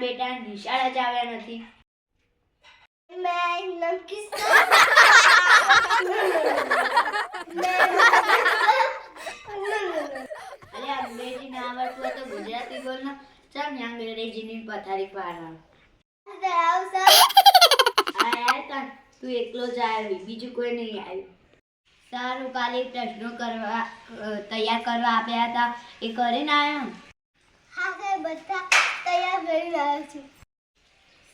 બેટા નિશાળ જ આવ્યા નથી मैं नमकीन मैं અરે અંગ્રેજી ના આવડતું હોય તો ગુજરાતી બોલ ને ચાલ ને અંગ્રેજીની પથારી પાડવા હા યાર કાં તું એકલો જ આવી બીજું કોઈ નહીં આવ્યું સારું કાલે પ્રશ્નો કરવા અ, તૈયાર કરવા આપ્યા હતા એ કરીને આવ્યો હા સાહેબ બધા તૈયાર કરી રહ્યા છું.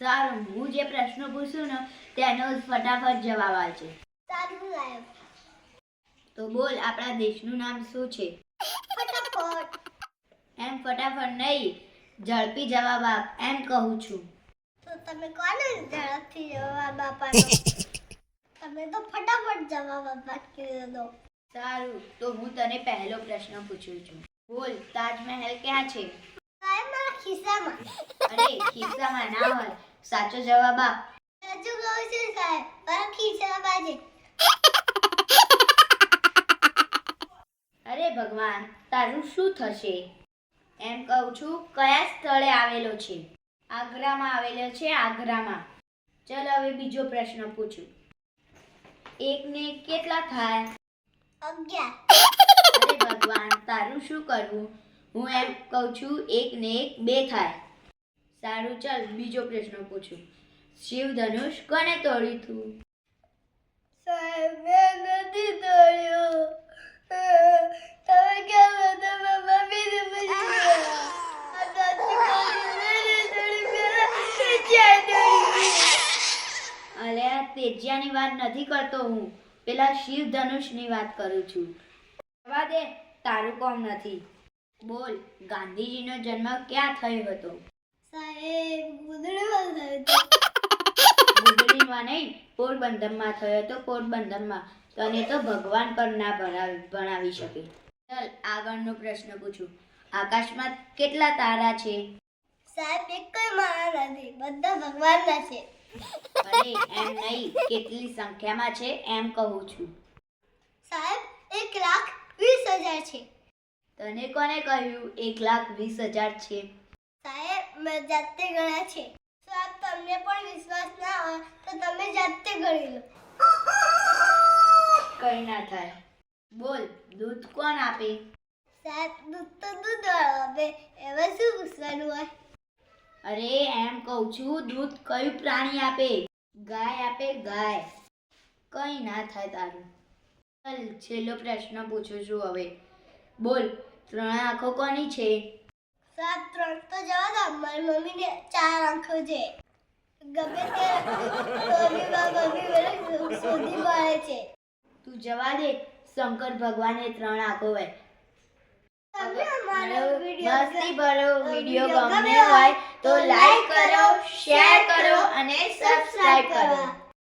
સારું હું જે પ્રશ્ન પૂછું ને તેનો ફટાફટ જવાબ આવશે સારું તો બોલ આપણા દેશનું નામ શું છે? ફટાફટ. એમ ફટાફટ નહીં ઝડપી જવાબ આપ એમ કહું છું. તો તમે કોને ઝડપથી જવાબ આપવાનો? તમે તો ફટાફટ જવાબ આપી દો સારું તો હું તને પહેલો પ્રશ્ન પૂછું છું. બોલ તાજમહેલ ક્યાં છે? ખિસ્સામાં. અરે ખિસ્સામાં ના હોય. સાચો જવાબ આપ. સાચું કહું છું સાહેબ મારા ખિસ્સામાં છે. અરે ભગવાન તારું શું થશે? એમ કહું છું કયા સ્થળે આવેલો છે? આગ્રામાં આવેલો છે આગ્રામાં. ચલ હવે બીજો પ્રશ્ન પૂછું. એક ને કેટલા થાય? અગિયાર. અરે ભગવાન તારું શું કરવું? હું એમ કહું છું એક ને એક બે થાય. સારું ચાલ બીજો પ્રશ્ન પૂછું. શિવ ધનુષ કોને તોડ્યું તું? સાહેબ મેં નથી તોડ્યો. તમે કેમ મમ્મીને તેજિયાની વાત નથી કરતો હું. પેલા શિવ ધનુષની વાત કરું છું. જવા દે તારું કોમ નથી. બોલ ગાંધીજીનો જન્મ ક્યાં થયો હતો? સાહેબ ગુદડીમાં થયું હતું. ગુજરીમાં નહીં પોરબંદરમાં થયો હતો પોરબંદરમાં. તને તો ભગવાન પર ના ભણાવી ભણાવી શકે. ચાલ આગળનો પ્રશ્ન પૂછું. આકાશમાં કેટલા તારા છે? સાહેબ એક કઈ મારા નથી બધા ભગવાનના છે. અરે એમ નહીં કેટલી સંખ્યામાં છે એમ કહું છું. સાહેબ એક લાખ વીસ હજાર છે. તને કોને કહ્યું? એક લાખ વીસ હજાર છે. સાહેબ મેં જાતે ગણ્યા છે. સાહેબ તમને પણ વિશ્વાસ ના હોય તો તમે જાતે ગણી લો. કઈ ના થાય. બોલ દૂધ કોણ આપે? સાહેબ દૂધ તો દૂધ વાળો આપે. એમાં શું પૂછવાનું હોય? અરે એમ કહું છું દૂધ કયું પ્રાણી આપે? ગાય આપે ગાય. કઈ ના થાય તારું. ચાલ છેલ્લો પ્રશ્ન પૂછું છું હવે. બોલ ત્રણ આંખો કોની છે? સાત ત્રણ તો જવા દો. મારી મમ્મીને ચાર આંખો છે. ગમે તે મમ્મીમાં મમ્મી મને શોધી પાડે છે. તું જવા દે. શંકર ભગવાને ત્રણ આંખો હોય વીડિયો મસ્તી ભરો. વીડિયો ગમ્યો હોય તો લાઈક કરો શેર કરો અને સબસ્ક્રાઇબ કરો.